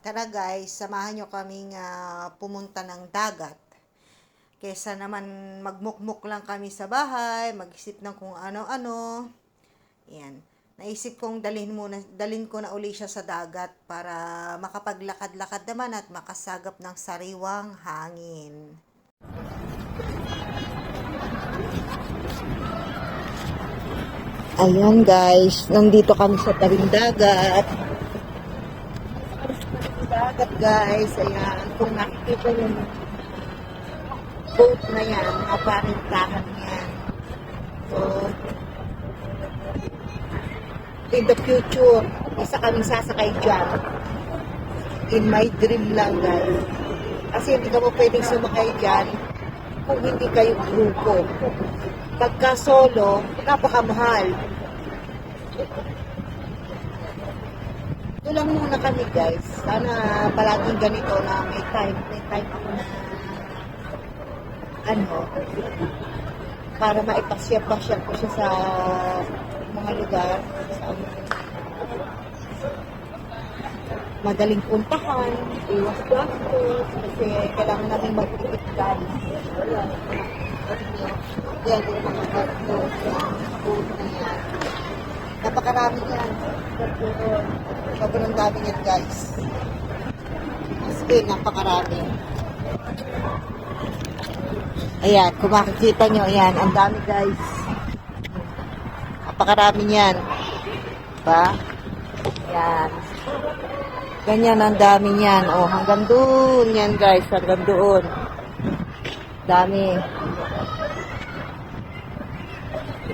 Tara guys, samahan nyo kaming ah, pumunta ng dagat. Kesa naman magmukmuk lang kami sa bahay, mag-isip ng kung ano-ano. Yan. Naisip kong dalhin muna, dalhin ko na uli siya sa dagat para makapaglakad-lakad naman at makasagap ng sariwang hangin. Ayan guys, nandito kami sa tabing dagat. Dagat guys, ayan. Kung nakikita yung boat na yan, mga parintahan yan. So, in the future, isa kami sasakay dyan. In my dream lang guys. Kasi hindi ka mo pwedeng sumakay dyan kung hindi kayo grupo. Pagka solo, napakamahal. Ito lang muna kami guys. Sana palaging ganito na may time, may time ako na ano, para maipasya-pasya ko siya sa mga lugar. Sa madaling puntahan, iwas gastos, kasi kailangan namin magtipid dahil. Kaya hindi naman gastos sa food na yan. Napakarami yan. Sobrang dami yan guys. As in, napakarami. Ayan, kung makikita nyo, ayan, ang dami guys. Napakarami yan. Diba? Ayan. Ganyan ang dami niyan. Oh, hanggang doon yan guys, hanggang doon. Dami.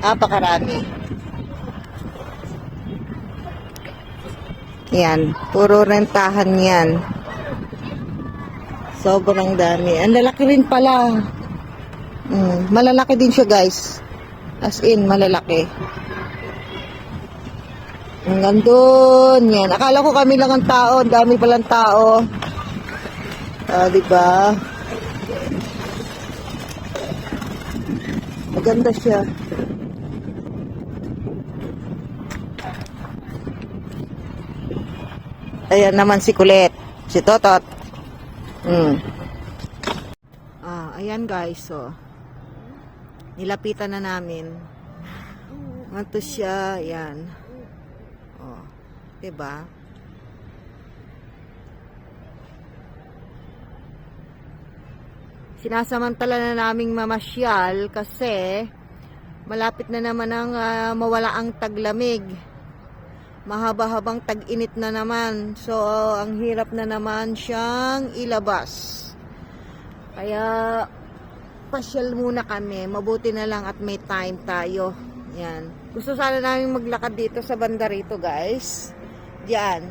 Napakarami. Yan, puro rentahan yan. Sobrang dami. Ang lalaki rin pala. Mm, malalaki din siya guys. As in, malalaki. Hanggang doon. Yan. Akala ko kami lang ang tao. Ang dami palang tao. Ah, di ba? Maganda siya. Ayan naman si Kulit. Si Totot. Hmm. Ah, ayan guys, so. Nilapitan na namin. Ito siya, ayan. Oh, 'di ba? Sinasamantala na naming mamasyal kasi malapit na naman ang ah, mawala ang taglamig. Mahaba-habang tag-init na naman. So, ang hirap na naman siyang ilabas. Kaya, pasyal muna kami. Mabuti na lang at may time tayo. Yan. Gusto sana namin maglakad dito sa banda rito, guys. Diyan.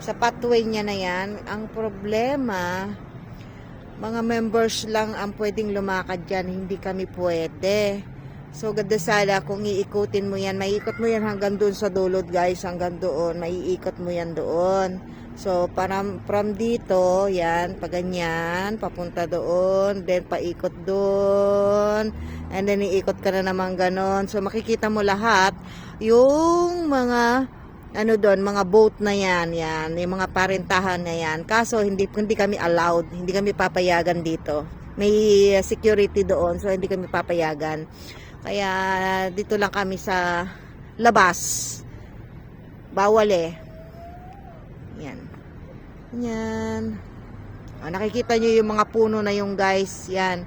Sa pathway niya na yan. Ang problema, mga members lang ang pwedeng lumakad dyan. Hindi kami pwede. So, ganda sana kung iikutin mo yan. Maiikot mo yan hanggang doon sa dulot, guys. Hanggang doon. Maiikot mo yan doon. So, from, from dito, yan, pa ganyan, papunta doon, then paikot doon, and then iikot ka na naman ganon. So, makikita mo lahat, yung mga, ano doon, mga boat na yan, yan, yung mga parentahan na yan. Kaso, hindi, hindi kami allowed, hindi kami papayagan dito. May security doon, so hindi kami papayagan. Kaya, dito lang kami sa labas. Bawal eh. Yan. Yan. O, nakikita nyo yung mga puno na yung guys. Yan.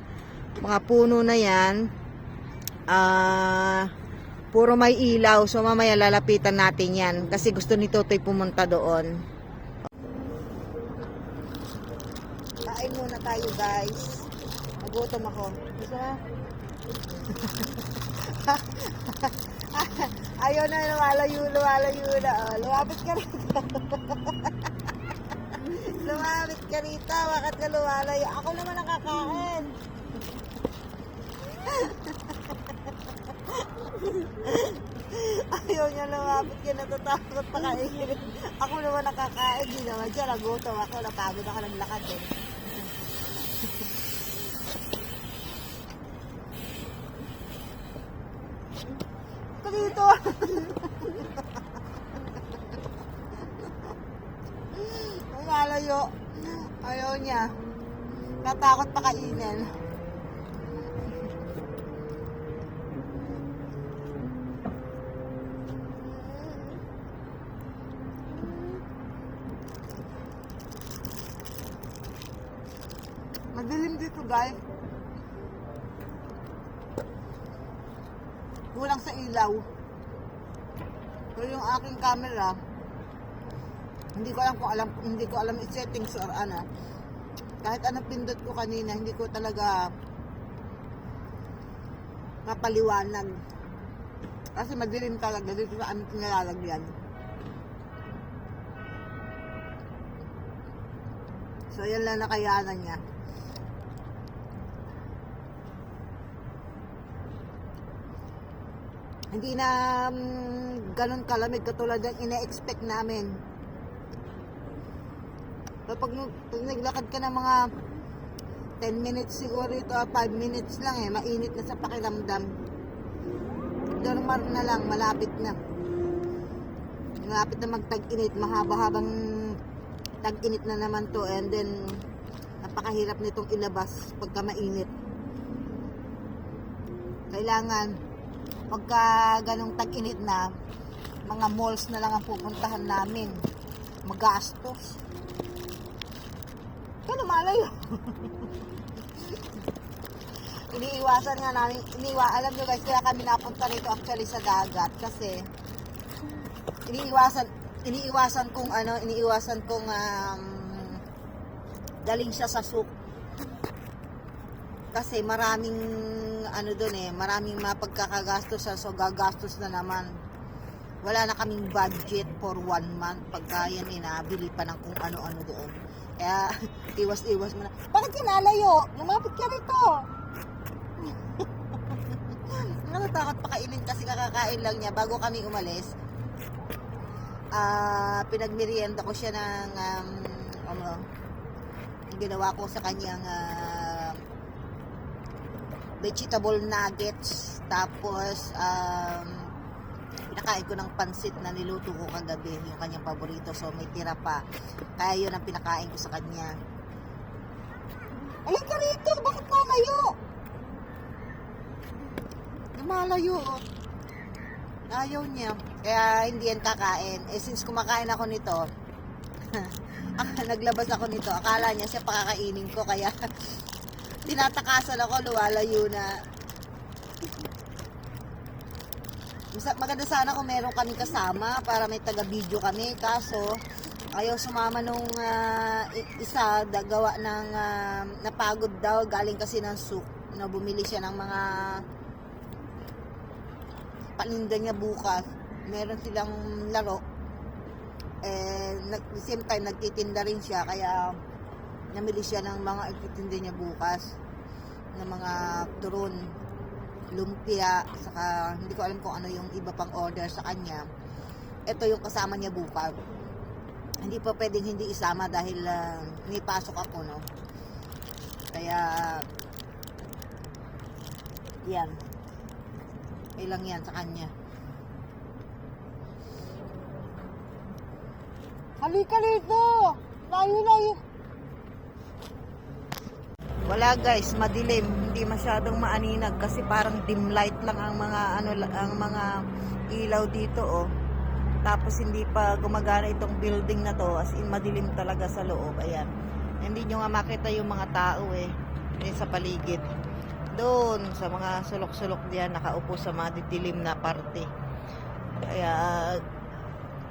Mga puno na yan. Ah... puro may ilaw. So, mamaya lalapitan natin yan. Kasi gusto ni Totoy pumunta doon. Kain muna tayo guys. Nagutom ako. Gusto na? Ayaw na, lumalayo, lumalayo na. Oh, lumapit ka rito. lumapit ka rito. Bakit ka lumalayo? Ako naman nakakain. Ayaw niya lumapit ka natatakot pa kainin. Ako naman nakakain. Di naman siya. Nagutom ako. Napagod ako ng lakad eh. Ka dito. Ay, Lumalayo. Ayaw niya. Natakot kainin. Madilim dito guys. Kulang sa ilaw. Pero yung aking camera, hindi ko alam kung alam hindi ko alam i-settings or ano. Kahit anong pindot ko kanina, hindi ko talaga mapaliwanag. Kasi madilim talaga dito sa aming pinalalagyan. So, yan lang nakayanan niya. Hindi na um, ganun kalamig katulad ng ina-expect namin. Pag, naglakad ka ng mga 10 minutes siguro ito, 5 minutes lang eh, mainit na sa pakiramdam. Normal na lang, malapit na. Malapit na magtag-init, mahaba-habang tag-init na naman to and then napakahirap nitong ilabas pagka mainit. Kailangan pagka ganong tag-init na, mga malls na lang ang pupuntahan namin. Magastos. Kaya malayo. iniiwasan nga namin, iniwa, alam nyo guys, kaya kami napunta rito actually sa dagat kasi iniiwasan, iniiwasan kong ano, iniiwasan kong um, galing siya sa soup. Kasi maraming ano doon eh, maraming mapagkakagastos so gagastos na naman. Wala na kaming budget for one month pagka yan eh, nabili pa ng kung ano-ano doon. Kaya iwas-iwas mo na. Bakit kinalayo? Lumapit ka rito. Natatakot pa kainin kasi kakakain lang niya bago kami umalis. Ah, pinagmerienda ko siya ng um, ano, ginawa ko sa kanyang ah, vegetable nuggets tapos um, pinakain ko ng pansit na niluto ko kagabi yung kanyang paborito. So may tira pa. Kaya yun ang pinakain ko sa kanya. Alin ka rito bakit malayo? Lumalayo oh. ayaw niya. Kaya hindi yan kakain. Eh since kumakain ako nito naglabas ako nito. Akala niya siya pakakainin ko kaya tinatakasan ako, luwalayo na. Maganda sana kung meron kami kasama para may taga-video kami. Kaso, ayaw sumama nung i- isa, dagawa ng ah, napagod daw, galing kasi ng souk. Na bumili siya ng mga paninda niya bukas. Meron silang laro. Eh, nag, same time, nagtitinda rin siya. Kaya, namili siya ng mga ititinda niya bukas ng mga turon lumpia saka hindi ko alam kung ano yung iba pang order sa kanya. Ito yung kasama niya bukas hindi pa pwedeng hindi isama dahil uh, may pasok ako no? Kaya yan. Ilang yan sa kanya. Halika rito! Layo layo wala guys, madilim, hindi masyadong maaninag kasi parang dim light lang ang mga ano ang mga ilaw dito oh. Tapos hindi pa gumagana itong building na to, as in madilim talaga sa loob. Ayan. Hindi nyo nga makita yung mga tao eh, eh sa paligid. Doon sa mga sulok-sulok diyan nakaupo sa mga didilim na parte. Kaya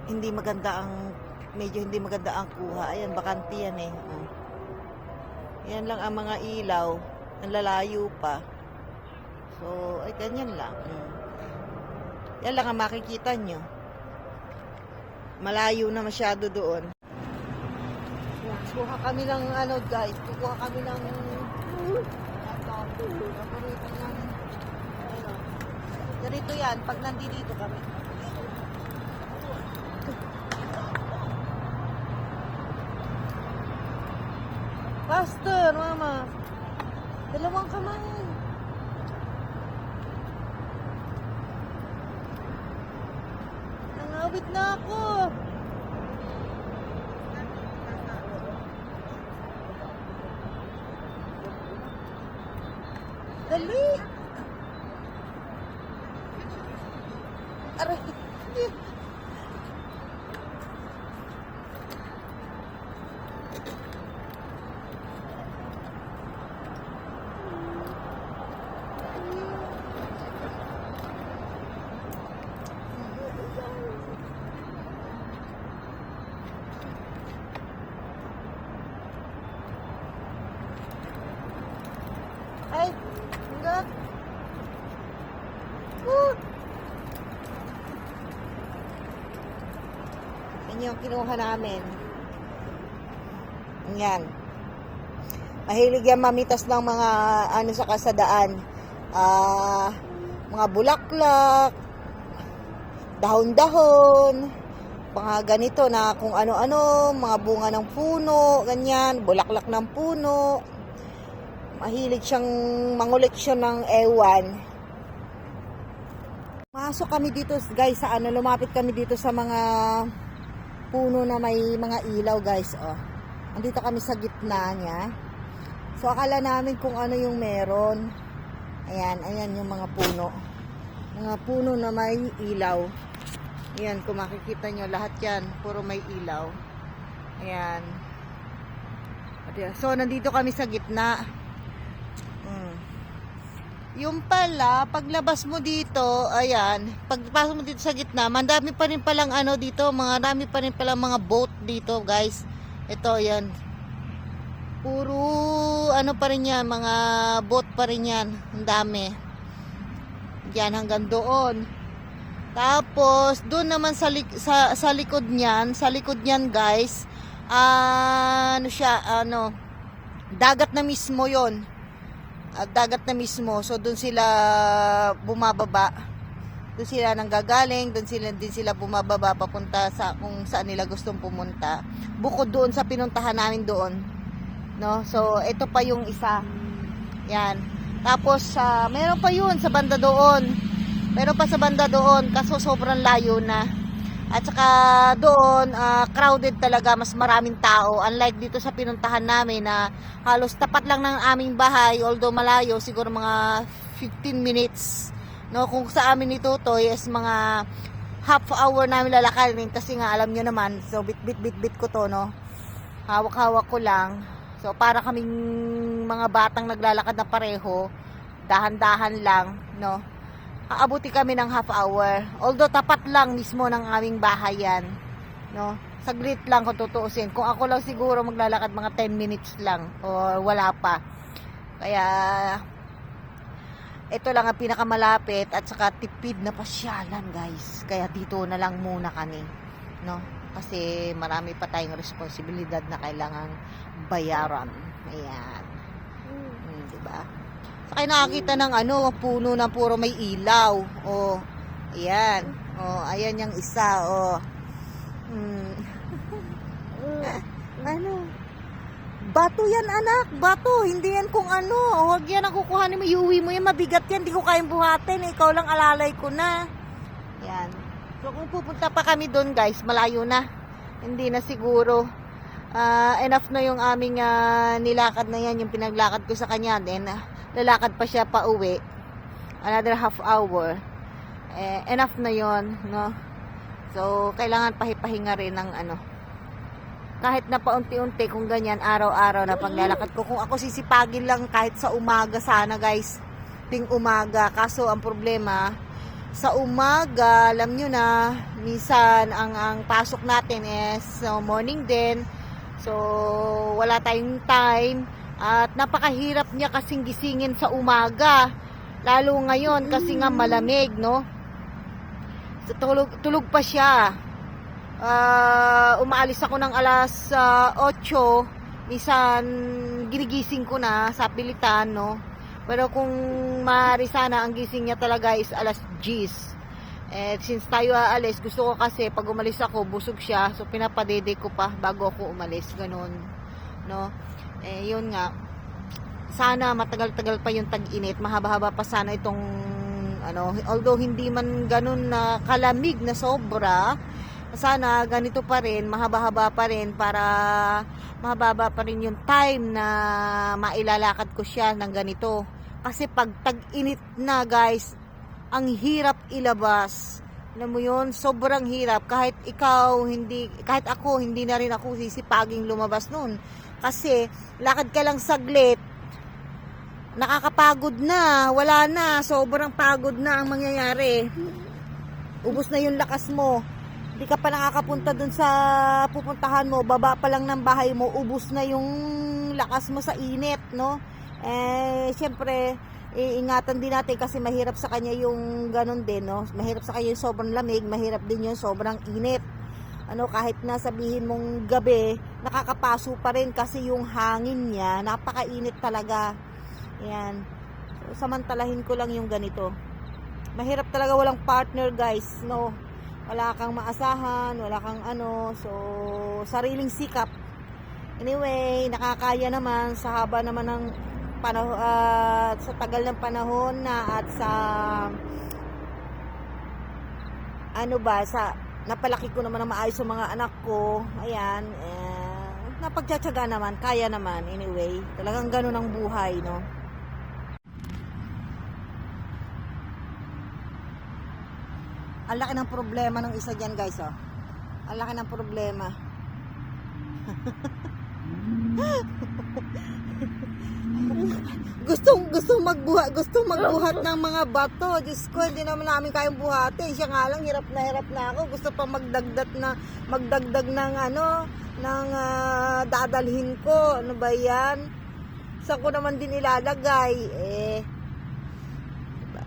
hindi maganda ang medyo hindi maganda ang kuha. Ayan, bakanti yan eh. Oh. Yan lang ang mga ilaw. Ang lalayo pa. So, ay ganyan lang. Mm. Yan lang ang makikita nyo. Malayo na masyado doon. Kuha kami ng ano guys. Kukuha kami ng ng ano. Ganito yan. Pag nandito kami. Pastor, mama. come on. Kinuha namin. Yan. Mahilig yan mamitas ng mga ano sa kasadaan. Ah, mga bulaklak, dahon-dahon, mga ganito na kung ano-ano, mga bunga ng puno, ganyan, bulaklak ng puno. Mahilig siyang mangoleksyon ng ewan. Masok kami dito guys sa ano, lumapit kami dito sa mga puno na may mga ilaw guys oh. Andito kami sa gitna niya. So akala namin kung ano yung meron. Ayan, ayan yung mga puno. Mga puno na may ilaw. Ayan, kung makikita nyo lahat yan, puro may ilaw. Ayan. So nandito kami sa gitna. Yung pala, paglabas mo dito, ayan, pagpasok mo dito sa gitna, mandami pa rin palang ano dito, mga dami pa rin palang mga boat dito, guys. Ito, ayan. Puro, ano pa rin yan, mga boat pa rin yan. Ang dami. Yan, hanggang doon. Tapos, doon naman sa, sa, sa likod niyan, sa likod niyan, guys, ah, ano siya, ano, dagat na mismo yon at dagat na mismo. So doon sila bumababa. Doon sila nanggagaling, doon sila din sila bumababa papunta sa kung saan nila gustong pumunta. Bukod doon sa pinuntahan namin doon. No? So ito pa yung isa. Yan. Tapos sa meron pa yun sa banda doon. Meron pa sa banda doon kaso sobrang layo na. At saka doon, ah, crowded talaga, mas maraming tao. Unlike dito sa pinuntahan namin na halos tapat lang ng aming bahay, although malayo, siguro mga 15 minutes. No, kung sa amin ni Tutoy is mga half hour namin lalakarin kasi nga alam nyo naman, so bit bit bit bit ko to, no. Hawak-hawak ko lang. So para kaming mga batang naglalakad na pareho, dahan-dahan lang, no aabuti kami ng half hour. Although tapat lang mismo ng aming bahay yan. No? Saglit lang kung tutuusin. Kung ako lang siguro maglalakad mga 10 minutes lang o wala pa. Kaya ito lang ang pinakamalapit at saka tipid na pasyalan guys. Kaya dito na lang muna kami. No? Kasi marami pa tayong responsibilidad na kailangan bayaran. Ayan. Hmm, diba? Saka nakakita ng ano, puno na puro may ilaw. Oh, ayan. Oh, ayan yung isa. Oh. Hmm. ano? Bato yan anak, bato. Hindi yan kung ano. Huwag yan ang kukuhanin mo. Iuwi mo yan. Mabigat yan. Hindi ko kayang buhatin. Ikaw lang alalay ko na. Yan. So kung pupunta pa kami doon guys, malayo na. Hindi na siguro. Ah, enough na yung aming ah, nilakad na yan. Yung pinaglakad ko sa kanya. Then, ah, lalakad pa siya pa uwi. Another half hour. Eh, enough na yon no? So, kailangan pahipahinga rin ng ano, kahit na paunti-unti kung ganyan araw-araw na paglalakad ko kung ako sisipagin lang kahit sa umaga sana guys ting umaga kaso ang problema sa umaga alam nyo na minsan ang ang pasok natin is so morning din so wala tayong time at napakahirap niya kasing gisingin sa umaga lalo ngayon kasi nga malamig no so, tulog, tulog pa siya Ah, umaalis ako ng alas ah, 8, minsan ginigising ko na sa pilitan, no? Pero kung maaari sana, ang gising niya talaga is alas 10. Eh, since tayo aalis, gusto ko kasi pag umalis ako, busog siya. So, pinapadede ko pa bago ako umalis. Ganun. No? Eh, yun nga. Sana matagal-tagal pa yung tag-init. Mahaba-haba pa sana itong ano, although hindi man ganun na kalamig na sobra, sana ganito pa rin, mahaba-haba pa rin para mahaba pa rin yung time na mailalakad ko siya ng ganito. Kasi pag tag-init na guys, ang hirap ilabas. Alam mo yun, sobrang hirap. Kahit ikaw, hindi, kahit ako, hindi na rin ako sisipaging lumabas nun. Kasi, lakad ka lang saglit, nakakapagod na, wala na, sobrang pagod na ang mangyayari. Ubus na yung lakas mo. Hindi ka pa nakakapunta dun sa pupuntahan mo, baba pa lang ng bahay mo, ubus na yung lakas mo sa init, no? Eh, syempre, iingatan din natin kasi mahirap sa kanya yung ganun din, no? Mahirap sa kanya yung sobrang lamig, mahirap din yung sobrang init. Ano, kahit na sabihin mong gabi, nakakapaso pa rin kasi yung hangin niya, napakainit talaga. Yan. So, samantalahin ko lang yung ganito. Mahirap talaga walang partner, guys, no? Wala kang maasahan, wala kang ano, so, sariling sikap. Anyway, nakakaya naman sa haba naman ng panahon, at sa tagal ng panahon na at sa ano ba, sa napalaki ko naman na maayos sa mga anak ko. Ayan, eh, napagtsatsaga naman, kaya naman anyway. Talagang ganun ang buhay, no? Ang laki ng problema ng isa dyan, guys, oh. Ang laki ng problema. gustong gustong magbuhat gustong magbuhat ng mga bato. Diyos ko hindi naman namin kayang buhatin siya nga lang hirap na hirap na ako. Gusto pa magdagdag na magdagdag ng ano ng ah, dadalhin ko. Ano ba yan? Saan ko naman din ilalagay? Eh diba?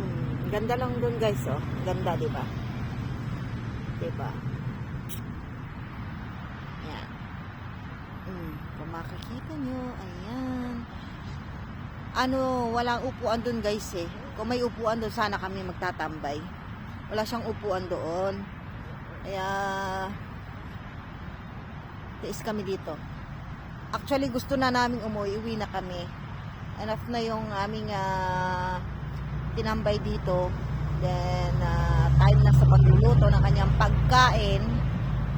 Mm, ganda lang dun guys oh. Ganda di ba di ba yan Mm, kung makikita nyo, ayan. Ano, walang upuan doon guys eh. Kung may upuan doon, sana kami magtatambay. Wala siyang upuan doon. Kaya, tiis kami dito. Actually, gusto na namin umuwi. Uwi na kami. Enough na yung aming ah, tinambay dito. Then, ah, time na sa pagluluto ng kanyang pagkain.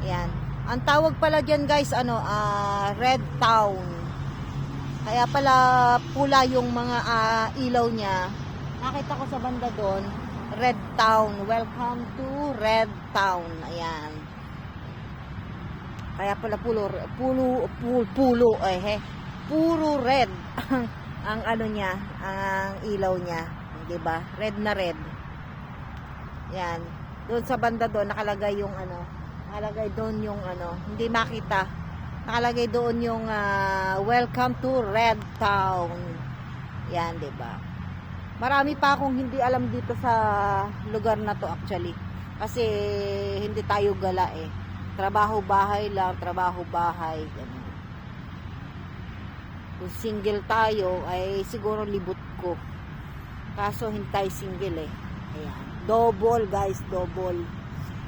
Ayan. Ang tawag pala dyan guys, ano, ah, Red Town. Kaya pala pula yung mga ah, ilaw niya. Nakita ko sa banda doon, Red Town. Welcome to Red Town. Ayan. Kaya pala pulo, pulo, pulo, pulo, eh, he. Puro red ang, ang ano niya, ang ilaw niya. 'di ba? Red na red. Yan. Doon sa banda doon nakalagay yung ano, nakalagay doon yung ano, hindi makita. Nakalagay doon yung ah, welcome to Red Town. Yan, 'di ba? Marami pa akong hindi alam dito sa lugar na to actually. Kasi hindi tayo gala eh. Trabaho bahay lang, trabaho bahay. Ganun. Kung single tayo ay siguro libot ko. Kaso hindi tayo single eh. Ayan. Double guys, double.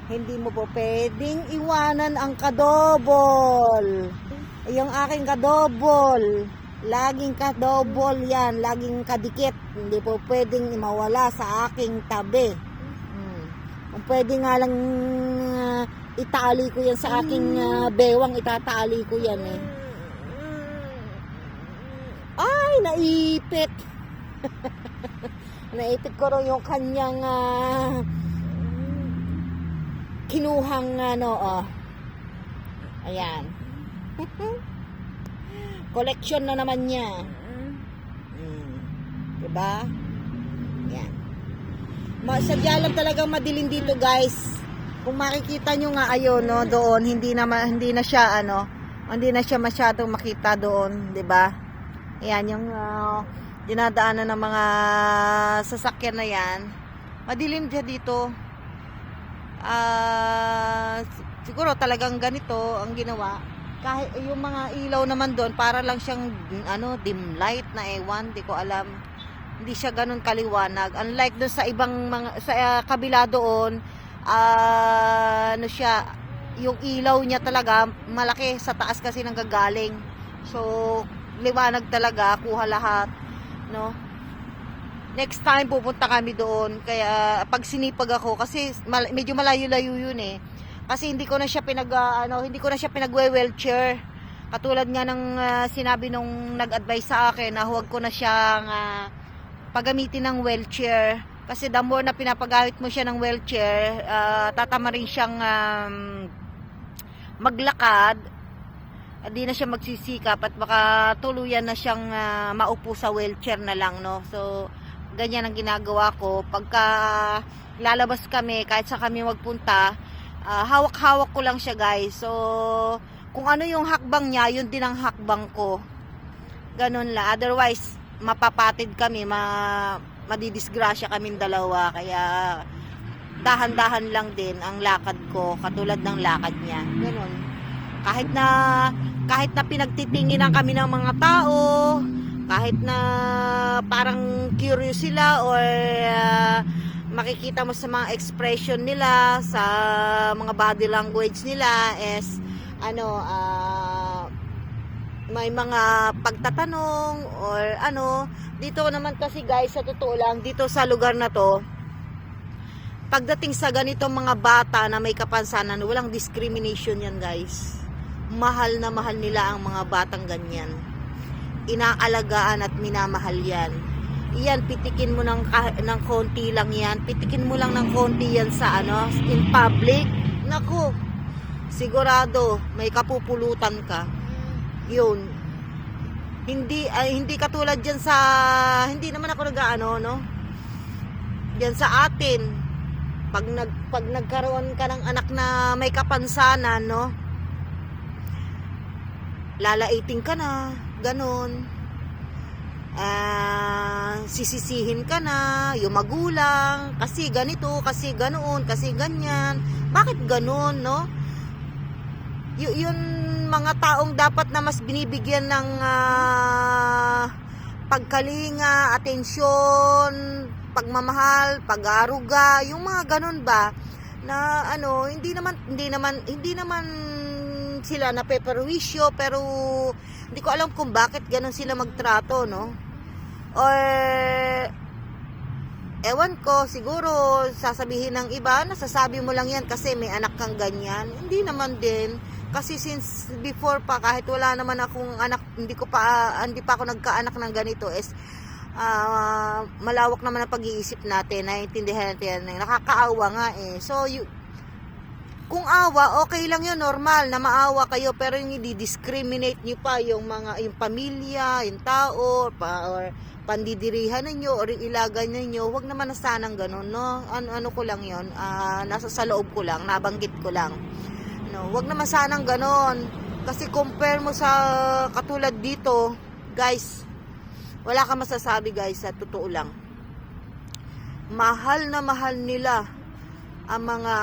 Hindi mo po pwedeng iwanan ang kadobol. Yung aking kadobol. Laging kadobol yan. Laging kadikit. Hindi po pwedeng mawala sa aking tabi. Hmm. Kung pwede nga lang ah, itali ko yan sa aking ah, bewang, itatali ko yan eh. Ay, naipit. naipit ko rin yung kanyang ah, kinuhang ano, oh. Ayan. Collection na naman niya. Mm. Diba? Yan. Ma sadya lang talagang madilim dito, guys. Kung makikita nyo nga ayun, no, doon, hindi na, hindi na siya, ano, hindi na siya masyadong makita doon, 'di ba? Ayan, yung ah, dinadaanan ng mga sasakyan na yan. Madilim siya dito. Ah, siguro talagang ganito ang ginawa. Kahit yung mga ilaw naman doon, para lang siyang ano, dim light na ewan, di ko alam. Hindi siya ganun kaliwanag. Unlike doon sa ibang mga sa ah, kabila doon, ah, ano siya, yung ilaw niya talaga malaki sa taas kasi nang gagaling. So, liwanag talaga, kuha lahat, no? Next time pupunta kami doon. Kaya pag sinipag ako kasi mal- medyo malayo-layo yun eh. Kasi hindi ko na siya pinag ah, ano, hindi ko na siya pinagwe-wheelchair. Katulad nga ng ah, sinabi nung nag-advise sa akin na huwag ko na siyang ah, pagamitin ng wheelchair. Kasi the more na pinapagamit mo siya ng wheelchair, ah, tatama rin siyang um, maglakad. Hindi na siya magsisikap at baka tuluyan na siyang ah, maupo sa wheelchair na lang, no? So, ganyan ang ginagawa ko. Pagka lalabas kami, kahit sa kami magpunta, ah, hawak-hawak ko lang siya, guys. So, kung ano yung hakbang niya, yun din ang hakbang ko. Ganun lang. Otherwise, mapapatid kami, ma madidisgrasya kaming dalawa. Kaya, dahan-dahan lang din ang lakad ko, katulad ng lakad niya. Ganun. Kahit na, kahit na pinagtitinginan kami ng mga tao, kahit na parang curious sila or ah, makikita mo sa mga expression nila, sa mga body language nila is ano, ah, may mga pagtatanong or ano, dito naman kasi guys, sa totoo lang, dito sa lugar na to, pagdating sa ganitong mga bata na may kapansanan, walang discrimination yan guys. Mahal na mahal nila ang mga batang ganyan. Inaalagaan at minamahal yan. Iyan, pitikin mo ng, ng konti lang yan. Pitikin mo lang ng konti yan sa ano, in public. Naku, sigurado may kapupulutan ka. Yun. Hindi ay hindi katulad diyan sa hindi naman ako nag-aano no. Diyan sa atin pag nag pag nagkaroon ka ng anak na may kapansanan no. Lalaiting ka na, ganon. Ah, sisisihin ka na, yung magulang, kasi ganito, kasi ganoon, kasi ganyan. Bakit ganon, no? y- yun mga taong dapat na mas binibigyan ng ah, pagkalinga, atensyon, pagmamahal, pag-aruga, yung mga ganun ba na ano, hindi naman hindi naman hindi naman sila napeperwisyo pero hindi ko alam kung bakit ganun sila magtrato, no? Or ewan ko, siguro sasabihin ng iba, nasasabi mo lang yan kasi may anak kang ganyan. Hindi naman din. Kasi since before pa, kahit wala naman akong anak, hindi ko pa, hindi pa ako nagkaanak ng ganito, is ah, malawak naman ang pag-iisip natin, naiintindihan natin, nakakaawa nga eh. So, you, kung awa, okay lang yun, normal na maawa kayo, pero yung i-discriminate nyo pa yung mga, yung pamilya, yung tao, pa, or pandidirihan ninyo, or ilagan ninyo, wag naman na sanang ganun, no? Ano, ano ko lang yun, ah, nasa sa loob ko lang, nabanggit ko lang. No, wag naman sanang ganon. Kasi compare mo sa katulad dito, guys, wala ka masasabi guys, sa totoo lang. Mahal na mahal nila ang mga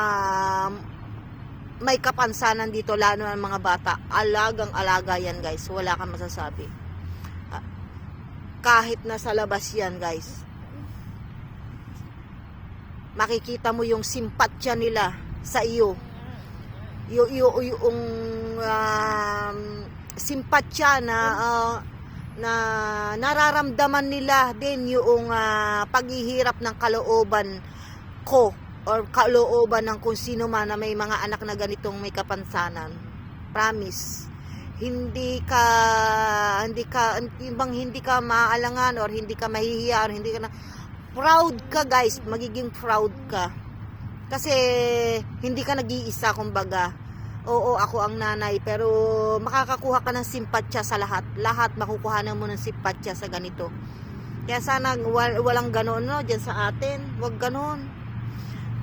may kapansanan dito, lalo ang mga bata. Alagang alaga yan guys, wala kang masasabi. Ah, Kahit nasa labas yan guys. Makikita mo yung simpatya nila sa iyo yung, yung, yung um, simpatya na ah, na nararamdaman nila din yung ah, paghihirap ng kalooban ko or kalooban ng kung sino man na may mga anak na ganitong may kapansanan. Promise. Hindi ka hindi ka bang hindi ka maalangan or hindi ka mahihiya or hindi ka na proud ka guys, magiging proud ka. Kasi hindi ka nag-iisa kumbaga. Oo, ako ang nanay pero makakakuha ka ng simpatya sa lahat. Lahat makukuha mo ng simpatya sa ganito. Kaya sana wal- walang ganon no diyan sa atin. Huwag ganon.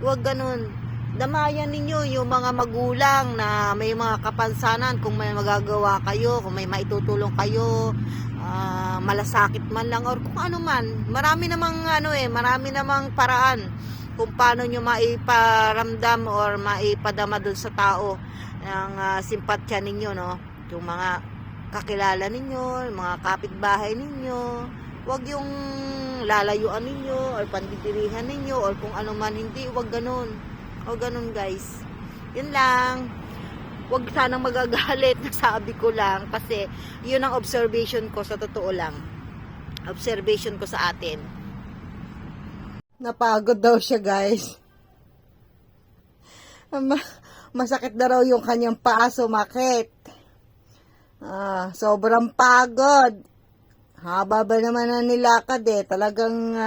Huwag ganon. Damayan ninyo yung mga magulang na may mga kapansanan kung may magagawa kayo, kung may maitutulong kayo, ah, malasakit man lang or kung ano man. Marami namang ano eh, marami namang paraan kung paano nyo maiparamdam or maipadama dun sa tao ng ah, simpatya ninyo, no? Yung mga kakilala ninyo, mga kapitbahay ninyo, wag yung lalayuan ninyo or pandidirihan ninyo or kung ano man hindi, wag ganun. O ganun guys. Yun lang. Wag sanang magagalit na sabi ko lang kasi yun ang observation ko sa totoo lang. Observation ko sa atin. Napagod daw siya guys. Ma- masakit na raw yung kanyang paa sumakit. Ah, sobrang pagod. Haba ba naman na nilakad eh. Talagang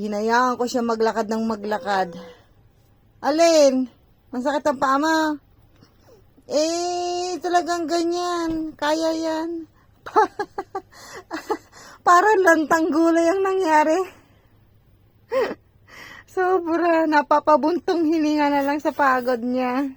pinayaan ko siya maglakad ng maglakad. Alin? Masakit ang paa mo? Eh, talagang ganyan. Kaya yan. Parang lantang gulay ang nangyari. Sobra, napapabuntong hininga na lang sa pagod niya.